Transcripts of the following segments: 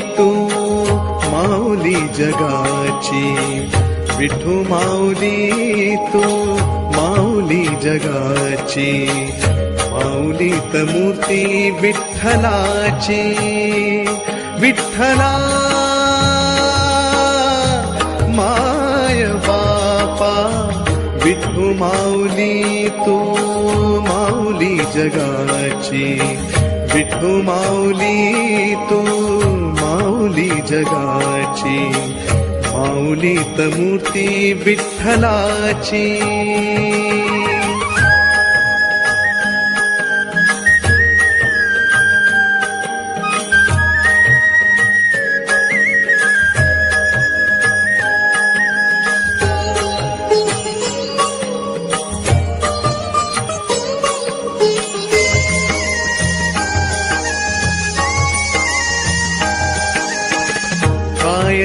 तू माऊली जगाची। विठू माऊली तू माऊली जगाची। माऊली मूर्ती विठ्ठलाची। विठ्ठला माऊली तू जगाची. विठू माऊली तू माऊली जगाची. माऊली त मूर्ती विठ्ठलाची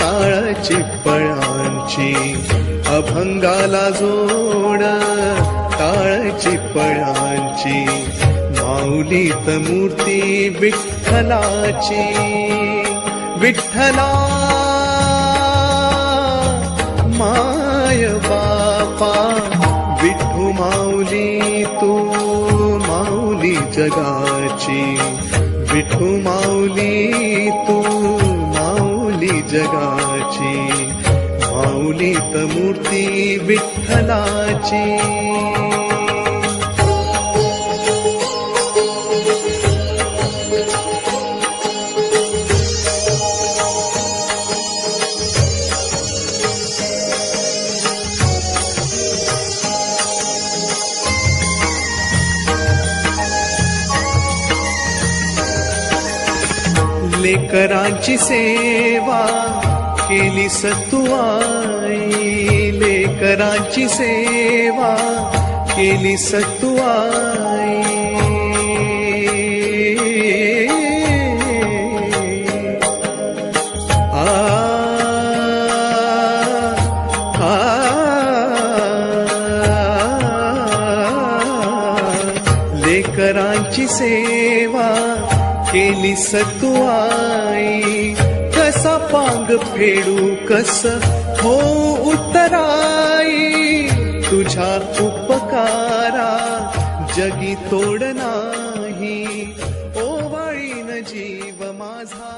टाळची पळांची अभंगाला जोड टाळची पळांची माऊलीत मूर्ती विठ्ठलाची विठ्ठला माय बापा विठू माऊली तू माऊली जगाची विठू माऊली तू मूर्ती विठ्ठलाची लेकरांची सेवा केली सतुआई शंकरांची सेवा केली सत्वाई जी सेवा सत्वाई कसा पांग फेडू कस हो उतराई। तुझा उपकारा जगी तोड नाही ओवाळीन जीव माझा